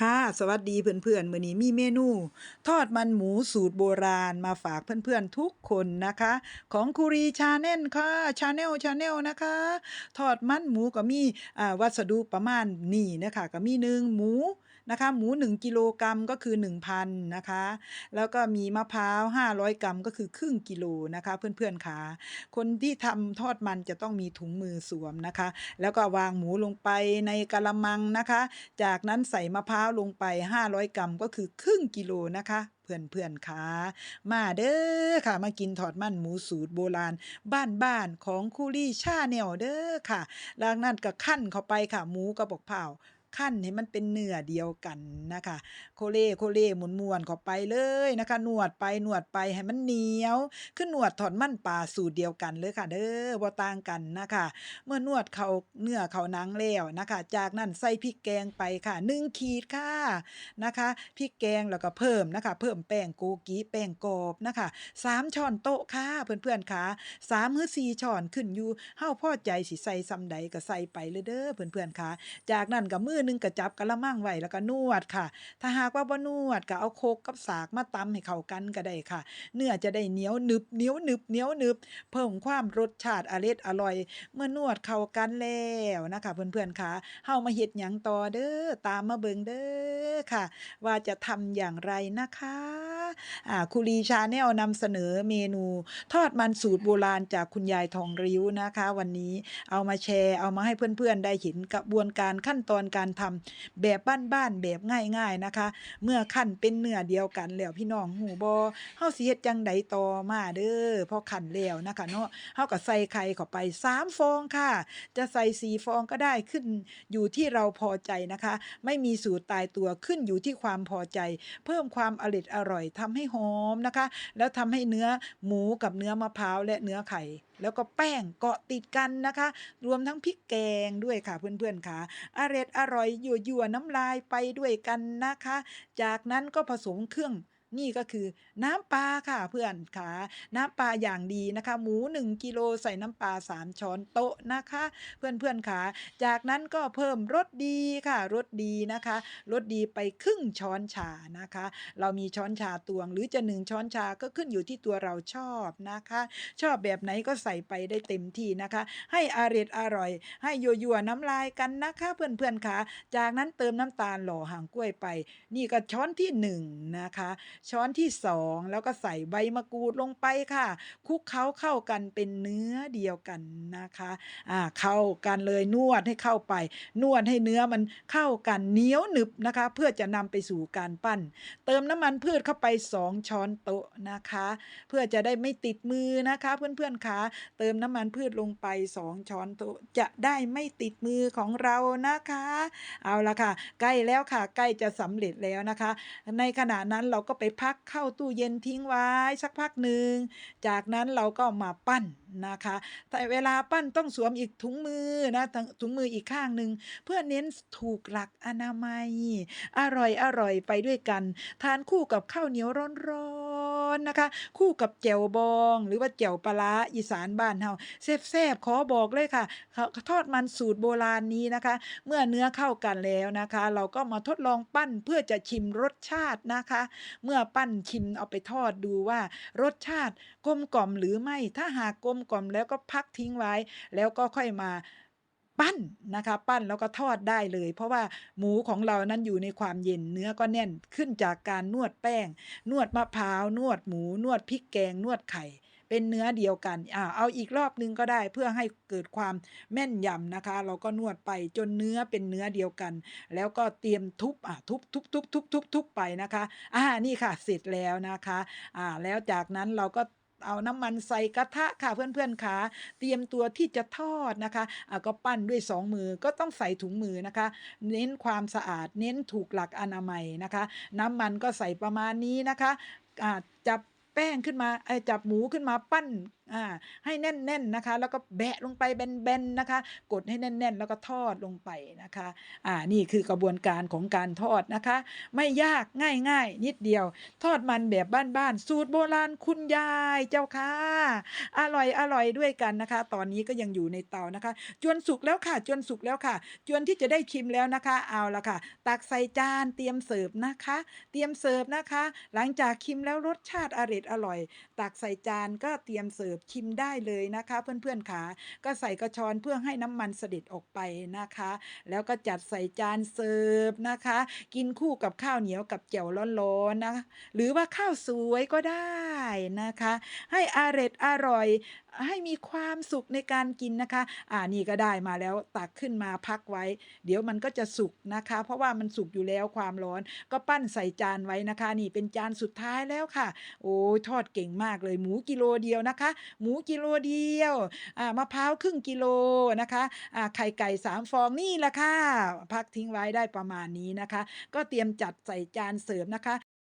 ค่ะ สวัสดีเพื่อนๆมื้อนี้มีเมนู ทอดมันหมูสูตรโบราณมาฝากเพื่อนๆทุกคนนะคะ ของคุรีชาแนลค่ะชาแนลชาแนลนะคะ ทอดมันหมูก็มีอ่าวัสดุประมาณนี้นะคะ ก็มีหนึ่งหมู นะคะหมู 1 กิโลกรัมก็คือ 1,000นะคะแล้วก็มีมะพร้าว 500 กรัมก็คือครึ่งกิโลนะคะเพื่อนๆค่ะคนที่ทำทอดมันจะต้องมีถุงมือสวมนะคะ แล้วก็วางหมูลงไปในกะละมังนะคะ จากนั้นใส่มะพร้าวลงไป 500 กรัมก็คือครึ่งกิโลนะคะเพื่อนๆค่ะ มาเด้อค่ะ มากินทอดมันหมูสูตรโบราณ บ้านๆของคูลี่ชาแนลเด้อค่ะ แล้วนั้นก็คั่นเข้าไปค่ะ หมูกระบอกเผา คั่นให้มันเป็นเนื้อเดียวกันนะคะ โคเล่โคเล่หมุนมวนเข้าไปเลยนะคะ นวดไปนวดไปให้มันเหนียวคือนนวดทอดมันปลาสูตรเดียวกันเลยค่ะ เด้อบ่ต่างกันนะคะ เมื่อนวดเขาเนื้อเขานังแล้วนะคะ จากนั้นใส่พริกแกงไปค่ะ1ขีดค่ะนะคะพริกแกงแล้วก็เพิ่มนะคะ เพิ่มแป้งโกกิแป้งกรอบนะคะ3ช้อนโต๊ะค่ะเพื่อนๆค่ะ3หรือ4ช้อนขึ้นอยู่เฮาพอใจสิใส่ซำใดก็ใส่ไปเลยเด้อเพื่อนๆค่ะ จากนั้นก็มือหนึงก็จับกะละมังไว้แล้วก็นวดค่ะ ถ้าหากว่าบ่นวดก็เอาโคกกับสากมาตำให้เข้ากันก็ได้ค่ะ เนื้อจะได้เหนียวหนึบเหนียวหนึบเหนียวหนึบ เพิ่มความรสชาติอร็ดอร่อย เมื่อนวดเข้ากันแล้วนะคะเพื่อนๆค่ะเฮามาเฮ็ดหยังต่อเด้อตามมาเบิ่งเด้อค่ะ ว่าจะทำอย่างไรนะคะ อ่าคุรีชาแนลนำเสนอเมนูทอดมันสูตรโบราณจากคุณยายทองริ้วนะคะ วันนี้เอามาแชร์เอามาให้เพื่อนๆ ได้เห็นกระบวนการขั้นตอนการทำแบบบ้านๆแบบง่ายๆนะคะ เมื่อขั้นเป็นเนื้อเดียวกันแล้วพี่น้องหูบ่เฮาสิเฮ็ดจังใดต่อมาเด้อพอขั้นแล้วนะคะเนาะเฮาก็ใส่ไข่เข้าไปสามฟองค่ะ จะใส่สี่ฟองก็ได้ขึ้นอยู่ที่เราพอใจนะคะ ไม่มีสูตรตายตัวขึ้นอยู่ที่ความพอใจ เพิ่มความอร็ดอร่อยทำให้หอมนะคะ แล้วทำให้เนื้อหมูกับเนื้อมะพร้าวและเนื้อไข่ แล้วก็แป้งเกาะติดกันนะคะ รวมทั้งพริกแกงด้วยค่ะเพื่อนๆค่ะอร่อยอร่อยยั่วๆน้ำลายไปด้วยกันนะคะ จากนั้นก็ผสมเครื่อง นี่ก็คือน้ำปลาค่ะเพื่อนค่ะน้ำปลาอย่างดีนะคะ หมู 1กิโลใส่น้ำปลา3ช้อนโต๊ะนะคะ เพื่อนๆค่ะจากนั้นก็เพิ่มรสดีค่ะรสดีนะคะรสดีไปครึ่งช้อนชานะคะ เรามีช้อนชาตวง หรือจะหนึ่งช้อนชาก็ขึ้นอยู่ที่ตัวเราชอบนะคะ ชอบแบบไหนก็ใส่ไปได้เต็มที่นะคะ ให้อร็ดอร่อย ให้ยั่วน้ำลายกันนะคะ เพื่อนๆค่ะจากนั้นเติมน้ำตาลหล่อหางกล้วยไป นี่ก็ช้อนที่หนึ่งนะคะช้อนที่สองแล้วก็ใส่ใบมะกรูดลงไปค่ะ คลุกเคล้าเข้ากันเป็นเนื้อเดียวกันนะคะอ่าเข้ากันเลยนวดให้เข้าไป นวดให้เนื้อมันเข้ากันเหนียวหนึบนะคะ เพื่อจะนำไปสู่การปั้น เติมน้ำมันพืชเข้าไป 2 ช้อนโต๊ะนะคะ เพื่อจะได้ไม่ติดมือนะคะ เพื่อนๆคะเติมน้ำมันพืชลงไป 2 ช้อนโต๊ะจะได้ไม่ติดมือของเรานะคะ เอาละค่ะ ใกล้แล้วค่ะ ใกล้จะสำเร็จแล้วนะคะ ในขณะนั้นเราก็ไปพักเข้าตู้เย็นทิ้งไว้สักพักหนึ่ง จากนั้นเราก็มาปั้นนะคะ แต่เวลาปั้นต้องสวมอีกถุงมือนะถุงมืออีกข้างหนึ่งเพื่อเน้นถูกหลักอนามัย อร่อยอร่อยไปด้วยกัน ทานคู่กับข้าวเหนียวร้อน ๆนะคะ คู่กับแจ่วบอง หรือว่าแจ่วปลาร้าอีสานบ้านเฮาแซ่บๆขอบอกเลยค่ะทอดมันสูตรโบราณนี้นะคะ เมื่อเนื้อเข้ากันแล้วนะคะ เราก็มาทดลองปั้นเพื่อจะชิมรสชาตินะคะ เมื่อปั้นชิมเอาไปทอดดูว่ารสชาติกลมกล่อมหรือไม่ถ้าหากกลมกล่อมแล้วก็พักทิ้งไว้ แล้วก็ค่อยมา ปั้นนะคะ ปั้นแล้วก็ทอดได้เลย เพราะว่าหมูของเรานั้นอยู่ในความเย็นเนื้อก็แน่นขึ้นจากการนวดแป้ง นวดมะพร้าวนวดหมู นวดพริกแกงนวดไข่ เป็นเนื้อเดียวกันอ่าเอาอีกรอบนึงก็ได้เพื่อให้เกิดความแม่นยำนะคะ เราก็นวดไปจนเนื้อเป็นเนื้อเดียวกัน แล้วก็เตรียมทุบอะทุบทุบทุบทุบทุบทุบไปนะคะอ่านี่ค่ะเสร็จแล้วนะคะอ่าแล้วจากนั้นเราก็ เอาน้ำมันใส่กระทะค่ะเพื่อนๆค่ะเตรียมตัวที่จะทอดนะคะอ่าก็ปั้นด้วยสองมือก็ต้องใส่ถุงมือนะคะ เน้นความสะอาด เน้นถูกหลักอนามัยนะคะ น้ำมันก็ใส่ประมาณนี้นะคะอ่าจับแป้งขึ้นมาไอจับหมูขึ้นมาปั้น อ่าให้แน่นๆนะคะ แล้วก็แบะลงไปแบนๆนะคะ กดให้แน่น ๆ แล้วก็ทอดลงไปนะคะอ่านี่คือกระบวนการของการทอดนะคะ ไม่ยากง่าย ๆ นิดเดียว ทอดมันแบบบ้านๆสูตรโบราณคุณยายเจ้าค่ะอร่อยๆด้วยกันนะคะ ตอนนี้ก็ยังอยู่ในเตานะคะ จวนสุกแล้วค่ะ จวนสุกแล้วค่ะ จวนที่จะได้ชิมแล้วนะคะ เอาละค่ะ ตักใส่จานเตรียมเสิร์ฟนะคะ เตรียมเสิร์ฟนะคะ หลังจากชิมแล้วรสชาติอร็ดอร่อย ตักใส่จานก็เตรียมเสิร์ฟชิมได้เลยนะคะ เพื่อนๆขาก็ใส่กระชอนเพื่อให้น้ำมันเสด็จออกไปนะคะ แล้วก็จัดใส่จานเสิร์ฟนะคะ กินคู่กับข้าวเหนียวกับแจ่วร้อนๆนะ หรือว่าข้าวสวยก็ได้นะคะ ให้อร็ดอร่อย ให้มีความสุขในการกินนะคะ อ่านี่ก็ได้มาแล้วตักขึ้นมาพักไว้ เดี๋ยวมันก็จะสุกนะคะ เพราะว่ามันสุกอยู่แล้วความร้อน ก็ปั้นใส่จานไว้นะคะ นี่เป็นจานสุดท้ายแล้วค่ะ โอ๊ยทอดเก่งมากเลยหมูกิโลเดียวนะคะ หมูกิโลเดียวอ่ามะพร้าวครึ่งกิโลนะคะอ่าไข่ไก่3ฟองนี่แหละค่ะพักทิ้งไว้ได้ประมาณนี้นะคะ ก็เตรียมจัดใส่จานเสร์ฟนะคะ